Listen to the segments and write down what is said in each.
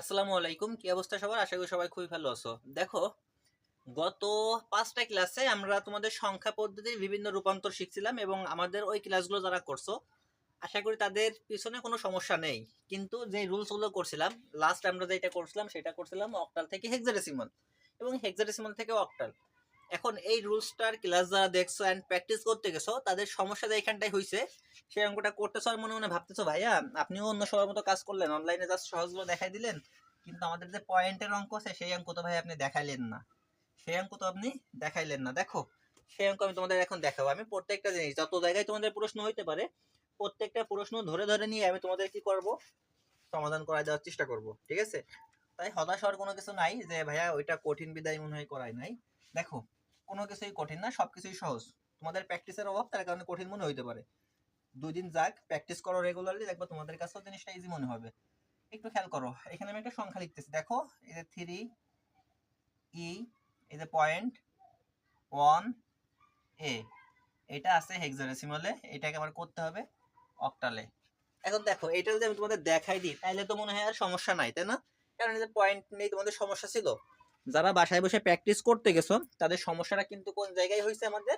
আসসালামু আলাইকুম। কি অবস্থা সবার? আশা করি সবাই খুবই ভালো আছো। দেখো, গত পাঁচটা ক্লাসে আমরা তোমাদের সংখ্যা পদ্ধতির বিভিন্ন রূপান্তর শিখছিলাম এবং আমাদের ওই ক্লাসগুলো যারা করছ, আশা করি তাদের পিছনে কোনো সমস্যা নেই। কিন্তু যে রুলসগুলো করছিলাম লাস্ট আমরা যেটা করছিলাম, সেটা করছিলাম অক্টাল থেকে হেক্সাডেসিমাল এবং হেক্সাডেসিমাল থেকে অক্টাল এখন এই রুলসটার ক্লাস যারা দেখছ অ্যান্ড প্র্যাকটিস করতে গেছো, তাদের সমস্যাটা এখানটাই হয়েছে সেই অঙ্কটা করতেছো মনে মনে ভাবতেছো, ভাইয়া, আপনিও অন্য সবার মতো কাজ করলেন অনলাইনে জাস্ট সহজগুলো দেখাই দিলেন, কিন্তু আমাদের যে পয়েন্টের অঙ্ক আছে, সেই অঙ্ক তো ভাই আপনি দেখাইলেন না। সেই অঙ্ক তো আপনি দেখাইলেন না। দেখো, সেই অঙ্ক আমি তোমাদের এখন দেখাবো। আমি প্রত্যেকটা জিনিস, যত জায়গায় তোমাদের প্রশ্ন হইতে পারে, প্রত্যেকটা প্রশ্ন ধরে ধরে নিয়ে আমি তোমাদের কি করব? সমাধান করা দেওয়ার চেষ্টা করব, ঠিক আছে? তাই হতাশ হওয়ার কোনো কিছু নাই যে, ভাইয়া, ওইটা কঠিন বিদায় মনে হয় করাই নাই। দেখো কোনো কিছুই কঠিন না, সবকিছুই সহজ। তোমাদের প্র্যাকটিসের অভাব, তার কারণে কঠিন মনে হইতে পারে। দুই দিন যাক প্র্যাকটিস করো রেগুলারলি দেখবে তোমাদের কাছেও জিনিসটা ইজি মনে হবে। একটু খেয়াল করো, এখানে আমি একটা সংখ্যা লিখতেছি। দেখো, এই যে থ্রি ই এই যে পয়েন্ট ওয়ান এ এটা আছে হেক্সাডেসিমালে এটাকে আমার করতে হবে অক্টালে এখন দেখো এটা যদি আমি তোমাদের দেখাই দিই তাহলে তো মনে হয় আর সমস্যা নাই, তাই না? কারণ এই যে পয়েন্ট নেই তোমাদের সমস্যা ছিল। যারা বাসায় বসে প্র্যাকটিস করতে গেছো, তাদের সমস্যাটা কিন্তু কোন জায়গায় হয়েছে আমাদের?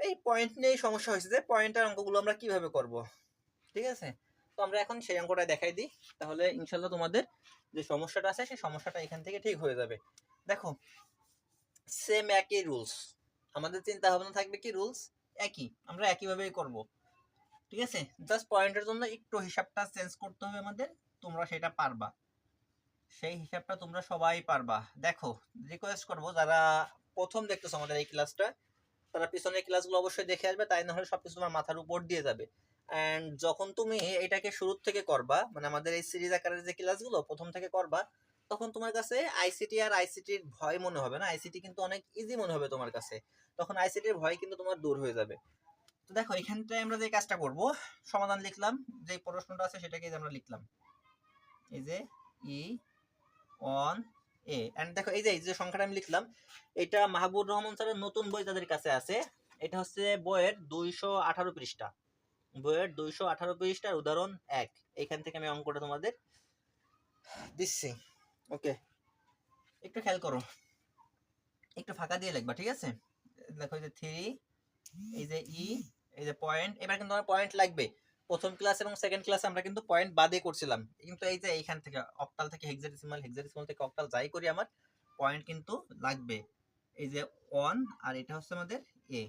এই পয়েন্ট নিয়েই সমস্যা হয়েছে যে পয়েন্টের অঙ্কগুলো আমরা কীভাবে করব, ঠিক আছে? তো আমরা এখন সেই অঙ্কটা দেখাই দিই, তাহলে ইনশাল্লাহ তোমাদের যে সমস্যাটা আছে, সেই সমস্যাটা এখান থেকে ঠিক হয়ে যাবে। দেখো সেম একই রুলস আমাদের চিন্তা ভাবনা থাকবে কি রুলস একই, আমরা একইভাবেই করব, ঠিক আছে? জাস্ট পয়েন্টের জন্য একটু হিসাবটা চেঞ্জ করতে হবে আমাদের, তোমরা সেটা পারবা। সেই হিসাবটা তোমরা সবাই পারবা। দেখো রিকোয়েস্ট করব যারা প্রথম দেখতেছো আমাদের এই ক্লাসটা তারা পিছনের ক্লাসগুলো অবশ্যই দেখে আসবে, তাই না হলে তোমার মাথার উপর দিয়ে যাবে। অ্যান্ড যখন তুমি এটাকে শুরু থেকে করবা মানে আমাদের এই সিরিজ আকারের যে ক্লাসগুলো প্রথম থেকে করবা, তখন তোমার কাছে আইসিটি আর আইসিটির ভয় মনে হবে না। আইসিটি কিন্তু অনেক ইজি মনে হবে তোমার কাছে। তখন আইসিটির ভয় কিন্তু তোমার দূর হয়ে যাবে। তো দেখো, এখানটায় আমরা যে কাজটা করব, সমাধান লিখলাম, যে প্রশ্নটা আছে সেটাকে আমরা লিখলাম। এই যে ই অন এ এন্ড দেখো, এই যে এই যে সংখ্যাটা আমি লিখলাম, এটা মাহবুব রহমান স্যারের নতুন বই তাদের কাছে আছে। এটা হচ্ছে বইয়ের দুইশো আঠারো পৃষ্ঠা। বইয়ের দুইশো আঠারো পৃষ্ঠার উদাহরণ এক। এখান থেকে আমি অঙ্কটা তোমাদের দিচ্ছি। ওকে, একটু খেয়াল করো। একটু ফাঁকা দিয়ে লিখবা, ঠিক আছে? দেখো, এই যে থ্রি এই যে ই এই যে পয়েন্ট এবার কিন্তু আমার পয়েন্ট লাগবে। প্রথম ক্লাস এবং সেকেন্ড ক্লাসে আমরা কিন্তু পয়েন্ট বাদে করছিলাম। কিন্তু এই যে এইখান থেকে অক্টাল থেকে হেক্সাডেসিমাল হেক্সাডেসিমাল থেকে অক্টাল যাই করি আমার পয়েন্ট কিন্তু লাগবে। এই যে ওয়ান আর এটা হচ্ছে আমাদের এ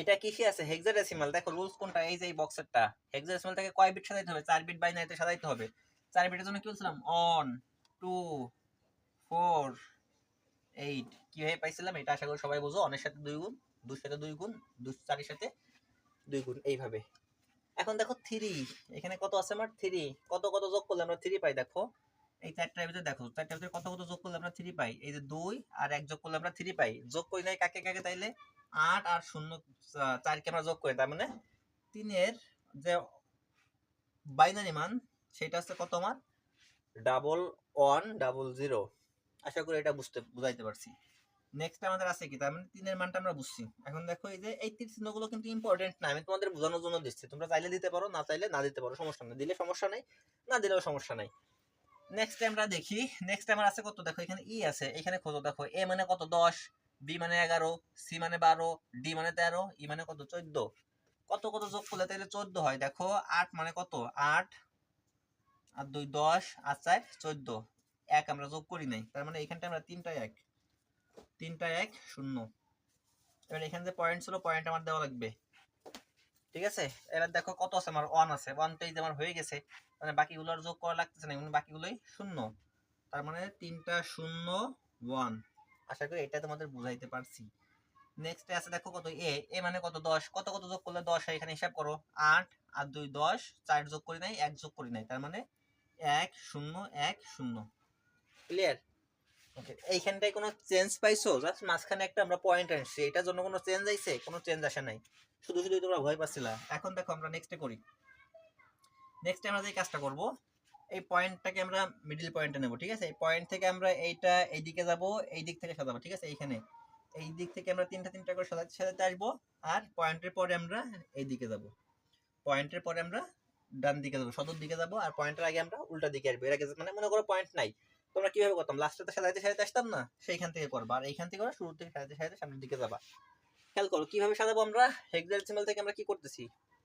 এটা কিসে আছে? হেক্সাডেসিমাল দেখো রুলস কোনটা? এই যে এই বক্সেরটা হেক্সাডেসিমাল থেকে কয় বিট সাজাইতে হবে? চার বিট বাইনারিতে সাজাইতে হবে। চার বিটের জন্য কি বলছিলাম? অন টু ফোর এইট কীভাবে পাইছিলাম? এটা আশা করি সবাই বুঝো। অনের সাথে দুই গুণ দুর সাথে দুই গুণ দু চারের সাথে দুই গুণ। এইভাবে। এখন দেখো থ্রি এখানে কত আছে আমার থ্রি কত কত যোগ করলে আমরা থ্রি পাই? দেখো, এই চারটার ভিতরে দেখো চারটার ভিতরে কত কত যোগ করলে আমরা থ্রি পাই? এই যে দুই আর এক যোগ করলে আমরা থ্রি পাই। যোগ করি নাই কাকে কাকে তাইলে? আট আর শূন্য চারকে আমরা যোগ করি, তার মানে তিনের যে বাইনারি মান, সেটা হচ্ছে কত আমার? ডাবল ওয়ান ডাবল জিরো আশা করি এটা বুঝতে, বুঝাইতে পারছি। নেক্সট আমাদের আছে কি? তার মানে তিনের মানটা আমরা বুঝছি। এখন দেখো এই যে এই তীর চিহ্নগুলো কিন্তু ইম্পর্টেন্ট না। আমি তোমাদের বোঝানোর জন্য দিচ্ছি। তোমরা চাইলে দিতে পারো, না চাইলে না দিতে পারো, সমস্যা নেই। দিলে সমস্যা নাই, না দিলেও সমস্যা নাই। নেক্সট আমরা দেখি নেক্সট আমার আছে কত? দেখো এখানে ই আছে। এখানে খোঁজো দেখো এ মানে কত? দশ বি মানে এগারো সি মানে বারো ডি মানে তেরো ই মানে কত? চোদ্দ। কত কত যোগ করলে তাহলে চোদ্দ হয়? দেখো আট মানে কত? আট আর দুই, দশ আর চার, চোদ্দ। এক আমরা যোগ করি নাই। তার মানে এখানটা আমরা তিনটা এক। তিনটা এক, শূন্য। এবার এখানে যে পয়েন্ট ছিল পয়েন্ট আমার দেওয়া লাগবে। ঠিক আছে? এবার দেখো কত আছে? আমার ওয়ান আছে। ওয়ানটাই যে আমার হয়ে গেছে মানে বাকিগুলো যোগ করা লাগতেছে না বাকিগুলোই শূন্য। তার মানে তিনটা শূন্য ওয়ান আশা করি এটা তোমাদের বুঝাইতে পারছি। নেক্সট আছে দেখো কত? এ এ মানে কত? দশ। কত কত যোগ করলে দশ হয়? এখানে হিসাব করো। আট আর দুই দশ, চার যোগ করি নাই, এক যোগ করি নাই। তার মানে এক, শূন্য এক, শূন্য। ক্লিয়ার এইখানটায় কোনো চেঞ্জ পাইছো? জাস্ট মাঝখানে একটা আমরা পয়েন্ট আনছি। এটার জন্য কোনো চেঞ্জ আইছে? কোনো চেঞ্জ আসে নাই। শুধু শুধু তোমরা ভয় পাচ্ছিলা। এখন দেখো আমরা নেক্সটে করি। নেক্সটে আমরা যে কাজটা করব, এই পয়েন্টটাকে আমরা মিডল পয়েন্টে নেব, ঠিক আছে? এই পয়েন্ট থেকে আমরা এইটা এইদিকে যাব এই দিক থেকে সাজাবো, ঠিক আছে? এইখানে। এই দিক থেকে আমরা তিনটা তিনটা করে সাজাতে সাজাতে আসব, আর পয়েন্টের পরে আমরা এই দিকে যাব পয়েন্টের পরে আমরা ডান দিকে যাব, সদর দিকে যাব, আর পয়েন্টের আগে আমরা উল্টা দিকে আসব। এর আগে মানে মনে করো পয়েন্ট নাই। তোমরা কীভাবে করতাম? লাস্টে তো সাজাইতে সাজাইতে আসতাম না? সেইখান থেকে করবা। আর এইখান থেকে শুরু থেকে সাজাইতে সাজাইতে সামনের দিকে যাবা। খেয়াল করো, কীভাবে সাজাবো আমরা? হেক্সাডেসিমাল থেকে আমরা কি করতেছি?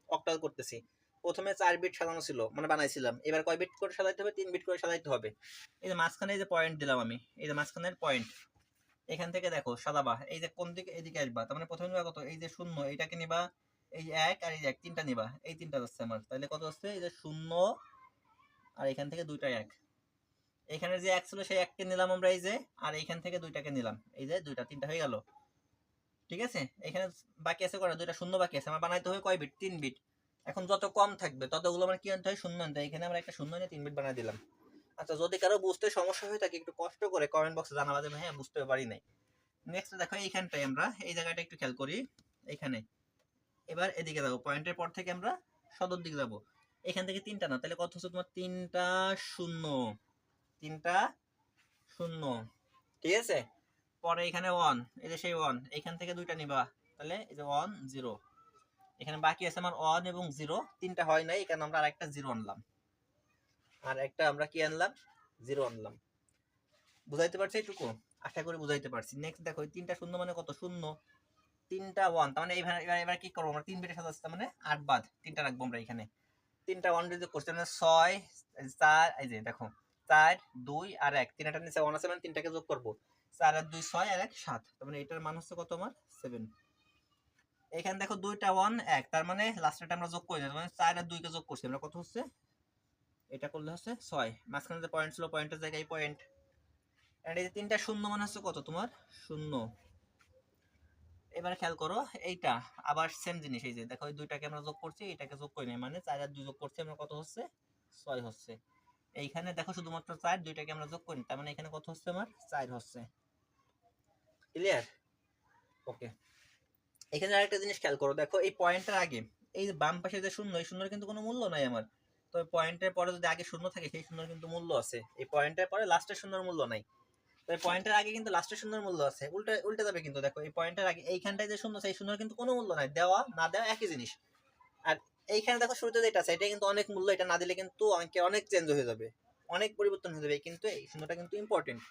অক্টাল করতেছি। প্রথমে চার বিট সাজানো ছিল মানে বানাইছিলাম। এবার কয় বিট করে সাজাইতে হবে? তিন বিট করে সাজাইতে হবে। এই যে মাঝখানে এই যে পয়েন্ট দিলাম আমি, এই যে মাঝখানের পয়েন্ট এখান থেকে দেখো, সাজাবা। এই যে কোন দিকে এদিকে আসবা, তার মানে প্রথমে নিবা কত? এই যে শূন্য এইটাকে নিবা, এই যে এক আর এই এক, তিনটা নিবা। এই তিনটা যাচ্ছে আমার। তাহলে কত হচ্ছে এই যে শূন্য, আর এখান থেকে দুইটা এক। এখানে যে এক ছিল, সেই এককে নিলাম আমরা এই যে, আর এইখান থেকে দুইটাকে নিলাম। এই যে দুইটা, তিনটা হয়ে গেল। ঠিক আছে? এখানে বাকি আছে কটা দুইটা শূন্য বাকি আছে। আমার বানাইতে হবে কয় বিট? তিন বিট। এখন যত কম থাকবে, ততগুলো আমার কি আনতে হয়? শূন্য আনতে এখানে আমরা একটা শূন্য নিয়ে তিন বিট বানাই দিলাম। আচ্ছা যদি কারও বুঝতে সমস্যা হয়ে থাকে, একটু কষ্ট করে কমেন্ট বক্সে জানাবা যে হ্যাঁ বুঝতে পারি নাই। নেক্সট দেখো, এইখানটায় আমরা, এই জায়গাটা একটু খেয়াল করি। এখানে। এবার এদিকে যাব। পয়েন্টের পর থেকে আমরা সদর দিকে যাব। এখান থেকে তিনটা না? তাহলে কত হচ্ছে? তোমার তিনটা শূন্য। তিনটা শূন্য। ঠিক আছে? পরে এখানে ওয়ান এই যে সেই ওয়ান এখান থেকে দুইটা নিবা। তাহলে এই যে ওয়ান জিরো এখানে বাকি আছে আমার ওয়ান এবং জিরো তিনটা হয় নাই, এখানে আমরা আরেকটা জিরো আনলাম। আর একটা আমরা কি আনলাম? জিরো আনলাম। বুঝাইতে পারছি এইটুকু? আশা করি বুঝাইতে পারছি। নেক্সট দেখো তিনটা শূন্য মানে কত? শূন্য। তিনটা ওয়ান তার মানে এবার এবার এবার কি করব আমরা? তিন বেটে সাথে আসছে মানে আট বাদ। তিনটা রাখব আমরা এখানে। তিনটা ওয়ান যদি করছি মানে ছয়, চার, এই যে দেখো চার, দুই আর এক। তিনটা নিচে ওয়ান আছে মানে তিনটাকে যোগ করব। চার আর দুই, ছয় আর এক, সাত। তার মানে এটার মান হচ্ছে কত আমার? সেভেন এখানে দেখো দুইটা ওয়ান এক। তার মানে লাস্টেটা আমরা যোগ করে দিই মানে চার আর দুইকে যোগ করছি। আমরা কত হচ্ছে? এটা করলে হচ্ছে ছয়। মাঝখানে যে পয়েন্ট ছিল পয়েন্টের জায়গায় পয়েন্ট এন্ড এই যে তিনটা শূন্য মানে হচ্ছে কত তোমার? শূন্য। এবার খেয়াল করো, এইটা আবার সেম জিনিস। এই যে দেখো, এই দুইটাকে আমরা যোগ করছি, এটাকে যোগ করি নাই মানে চার আর দুই যোগ করছি, আমরা কত হচ্ছে? ছয় হচ্ছে। এইখানে দেখো শুধুমাত্র চার, দুইটাকে আমরা যোগ করি। তার মানে এখানে কত হচ্ছে আমার? চার হচ্ছে। ক্লিয়ার ওকে এখানে আরেকটা জিনিস খেয়াল করো। দেখো এই পয়েন্টের আগে, এই বাম পাশে যে শূন্য, এই শূন্যের কিন্তু কোনো মূল্য নাই আমার। তবে পয়েন্টের পরে যদি আগে শূন্য থাকে, সেই শূন্যের কিন্তু মূল্য আছে। এই পয়েন্টের পরে লাস্টের শূন্যের মূল্য নাই। তবে পয়েন্টের আগে কিন্তু লাস্টের শূন্যের মূল্য আছে। উল্টে উল্টে যাবে কিন্তু দেখো, এই পয়েন্টের আগে এইখানটায় যে শূন্য, সেই শূন্যের কিন্তু কোনো মূল্য নাই। দেওয়া, না দেওয়া, একই জিনিস। আর এইখানে দেখো শুরুতে যেটা আছে, এটা কিন্তু অনেক মূল্য, এটা না দিলে কিন্তু অঙ্কে অনেক চেঞ্জ হয়ে যাবে। অনেক পরিবর্তন হয়ে যাবে, কিন্তু এই শূন্যটা কিন্তু ইম্পর্টেন্ট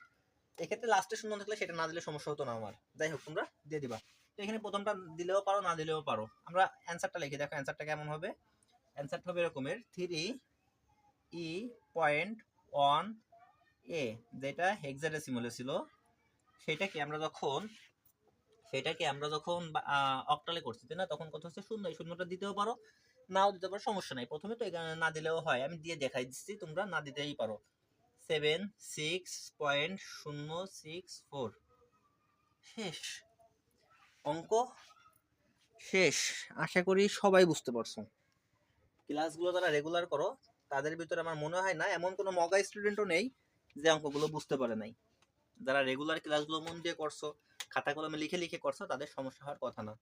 এক্ষেত্রে লাস্টে শূন্য থাকলে সেটা না দিলে সমস্যা হতো না আমার। যাই হোক, তোমরা দিয়ে দিবা। তো এখানে প্রথমটা দিলেও পারো, না দিলেও পারো। আমরা অ্যান্সারটা লিখে দেখো অ্যান্সারটা কেমন হবে? অ্যান্সারটা হবে এরকমের three E point one A যেটা হেক্সাডেসিমলে ছিল। সেটাকে আমরা যখন, সেটাকে আমরা যখন অক্টালে করছি, তাই না? তখন কত হচ্ছে শূন্য, এই শূন্যটা দিতেও পারো। নাও দিতে পারো, সমস্যা নাই। প্রথমে তো এখানে না দিলেও হয়, আমি দিয়ে দেখাই দিচ্ছি, তোমরা না দিতেই পারো। সেভেন সিক্স পয়েন্ট শূন্য সিক্স ফোর শেষ। অঙ্ক শেষ। আশা করি সবাই বুঝতে পারছ। ক্লাসগুলো যারা রেগুলার করো, তাদের ভিতরে আমার মনে হয় না এমন কোনো মগা স্টুডেন্টও নেই যে অঙ্কগুলো বুঝতে পারে নাই। যারা রেগুলার ক্লাসগুলো মন দিয়ে করছ, খাতা কলমে লিখে লিখে করছ, তাদের সমস্যা হওয়ার কথা না।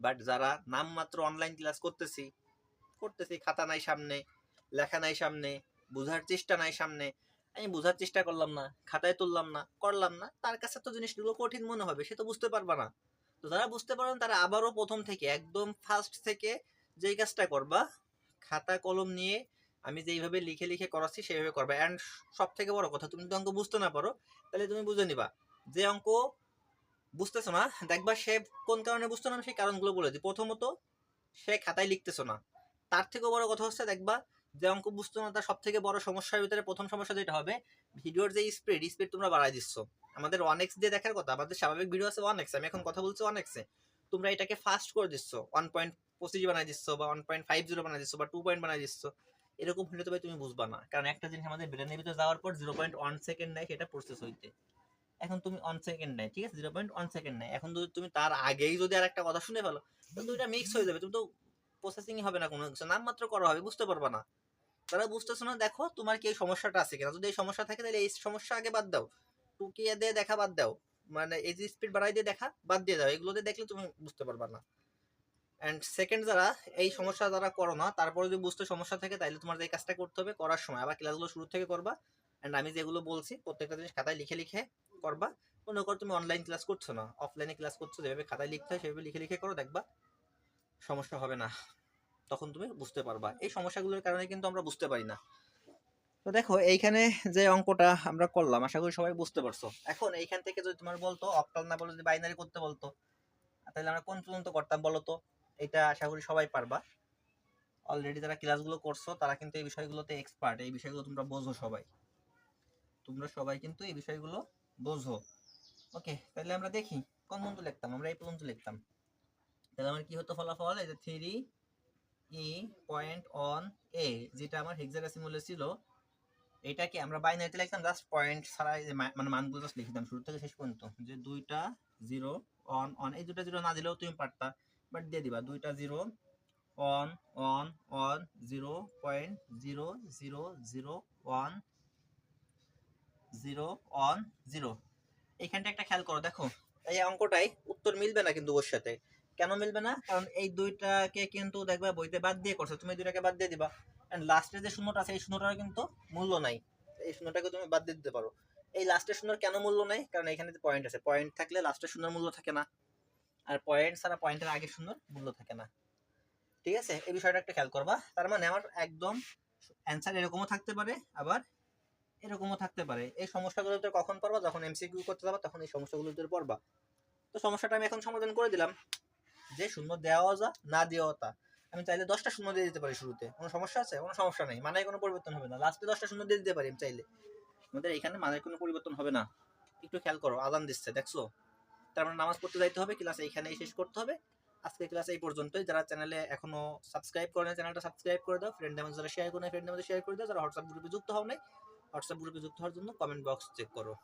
বাট যারা নামমাত্র অনলাইন ক্লাস করতেছি করতেছি, খাতা নাই সামনে, লেখা নাই সামনে, বোঝার চেষ্টা নাই সামনে। আমি বোঝার চেষ্টা করলাম না, খাতায় তুললাম না, করলাম না। তার কাছে তো জিনিসগুলো কঠিন মনে হবে, সে তো বুঝতে পারবা না। তো যারা বুঝতে পারেন তারা আবারও প্রথম থেকে, একদম ফার্স্ট থেকে যেই কাজটা করবা, খাতা, কলম নিয়ে আমি যেইভাবে লিখে লিখে করাচ্ছি, সেইভাবে করবা। অ্যান্ড সব থেকে বড় কথা, তুমি যদি অঙ্ক বুঝতে না পারো, তাহলে তুমি বুঝে নিবা। যে অঙ্ক বুঝতেছো না, দেখবা সে কোন কারণে বুঝতো না, আমি সেই কারণগুলো বলে দিই। প্রথমত, সে খাতায় লিখতেছো না। তার থেকেও বড় কথা হচ্ছে দেখবা, যে অঙ্ক বুঝতো না তার সব থেকে বড় সমস্যার ভিতরে প্রথম সমস্যা যেটা হবে, ভিডিওর যে স্পিড স্পিড তোমরা বাড়াই দিচ্ছ। আমাদের ওয়ান এক্স দিয়ে দেখার কথা, আমাদের স্বাভাবিক ভিডিও আছে ওয়ান এক্স আমি এখন কথা বলছি ওয়ান এক্সে তোমরা এটাকে ফাস্ট করে দিচ্ছ ওয়ান পয়েন্ট পঁচিশ বানাই দিচ্ছ বা ওয়ান পয়েন্ট ফাইভ জিরো বানাই দিচ্ছ বা টু পয়েন্ট বানাই দিচ্ছ, এরকম হলে তবে তুমি বুঝবা না। কারণ একটা জিনিস আমাদের ব্রেনের ভিতরে যাওয়ার পর জিরো পয়েন্ট ওয়ান সেকেন্ড নেয়, সেটা প্রসেস হইতে। এখন তুমি ওয়ান সেকেন্ড নেয়, ঠিক আছে? জিরো পয়েন্ট ওয়ান সেকেন্ড নেয়। এখন যদি তুমি তার আগেই যদি আর একটা কথা শুনে ফেলো দুইটা মিক্স হয়ে যাবে। তুমি তো প্রসেসিং হবে না, কোনো কিছু। নামমাত্র করা হবে বুঝতে পারবা না। তারা বুঝতেছো না, দেখো, তোমার কি এই সমস্যাটা আছে কিনা? যদি এই সমস্যা থাকে, তাহলে এই সমস্যা আগে বাদ দাও। টুকিয়ে দিয়ে দেখা বাদ দাও। মানে এই যে স্পিড বাড়াই দিয়ে দেখা, বাদ দিয়ে দাও। এগুলো দিয়ে দেখলে তুমি বুঝতে পারবা না। অ্যান্ড সেকেন্ড যারা, এই সমস্যা যারা করো না, তারপরে যদি বুঝতে সমস্যা থাকে তাহলে তোমার এই কাজটা করতে হবে, করার সময়। আবার ক্লাসগুলো শুরু থেকে করবা। অ্যান্ড আমি যেগুলো বলছি, প্রত্যেকটা জিনিস খাতায় লিখে লিখে করবা। মনে করো তুমি অনলাইন ক্লাস করছ না অফলাইনে ক্লাস করছ, যেভাবে খাতায় লিখতে হয়, সেভাবে লিখে লিখে করো, দেখবা। সমস্যা হবে না। তখন তুমি বুঝতে পারবা। এই সমস্যাগুলোর কারণে কিন্তু আমরা বুঝতে পারি না। তো দেখো, এইখানে যে অঙ্কটা আমরা করলাম, আশা করি সবাই বুঝতে পারছ। এখন এইখান থেকে যদি তোমার বলতো অক্টাল না বলে যদি বাইনারি করতে বলতো তাহলে আমরা কোন পর্যন্ত করতাম বলো তো? এটা আশা করি সবাই পারবা। অলরেডি যারা ক্লাসগুলো করছ, তারা কিন্তু এই বিষয়গুলোতে এক্সপার্ট এই বিষয়গুলো তোমরা বোঝো সবাই। তোমরা সবাই কিন্তু এই বিষয়গুলো বোঝো। ওকে তাহলে আমরা দেখি। কোন পর্যন্ত লিখতাম? আমরা এই পর্যন্ত লিখতাম। তাহলে আমার কি হতো ফলাফল? এই যে three E point one A যেটা আমার হেক্সাডেসিমালে ছিল, এটাকে আমরা বাইনারিতে লিখতাম জাস্ট পয়েন্ট ছাড়া মানে মানগুলো জাস্ট লিখতাম, শুরু থেকে শেষ পর্যন্ত। যে দুইটা জিরো অন অন এই দুইটা জিরো না দিলেও তুমি পারতা বাট দিয়ে দিবা। দুইটা zero one one one zero point zero zero zero one zero one zero এইখানটা একটা খেয়াল করো, দেখো, এই অঙ্কটাই উত্তর মিলবে না কিন্তু ওর সাথে। কেন মিলবে না? কারণ এই দুইটাকে কিন্তু দেখবা বইতে বাদ দিয়ে করছ। তুমি দুইটাকে বাদ দিয়ে দিবা। এন্ড লাস্টে যে শূন্যটা আছে, এই শূন্যটার কিন্তু মূল্য নাই। এই শূন্যটাকে তুমি বাদ দিয়ে দিতে পারো। এই লাস্টের শূন্যর কেন মূল্য নাই? কারণ এখানে যে পয়েন্ট আছে পয়েন্ট থাকলে লাস্টের শূন্যর মূল্য থাকে না। আর পয়েন্ট ছাড়া পয়েন্টের আগে শূন্যর মূল্য থাকে না। ঠিক আছে? এই বিষয়টা একটা খেয়াল করবা। তার মানে আমার একদম অ্যান্সার এরকমও থাকতে পারে, আবার এরকমও থাকতে পারে। এই সমস্যাগুলো কখন পড়বা? যখন এমসিকিউ করতে যাবা, তখন এই সমস্যাগুলো তো পড়বা। তো সমস্যাটা আমি এখন সমাধান করে দিলাম। যে শূন্য দেওয়া যা, না দেওয়া তা। আমি চাইলে দশটা শূন্য দিয়ে দিতে পারি শুরুতে। কোনো সমস্যা আছে? কোনো সমস্যা নেই। মানে কোনো পরিবর্তন হবে না। লাস্টে দশটা শূন্য দিয়ে দিতে পারি আমি চাইলে। আমাদের এখানে মানে কোনো পরিবর্তন হবে না। একটু খেয়াল করো, আজান দিচ্ছে, দেখছ? তার মানে নামাজ পড়তে যাইতে হবে, ক্লাস এইখানেই শেষ করতে হবে। আজকে ক্লাস এই পর্যন্তই। যারা চ্যানেলে এখনও সাবস্ক্রাইব করে না চ্যানেলটা সাবস্ক্রাইব করে দাও। ফ্রেন্ড আমাদের যারা শেয়ার করে ফ্রেন্ড আমাদের শেয়ার করে দাও। যারা হোয়াটসঅ্যাপ গ্রুপে যুক্ত হও নাই হোয়াটসঅ্যাপ গ্রুপে যুক্ত হওয়ার জন্য কমেন্ট বক্স চেক করো।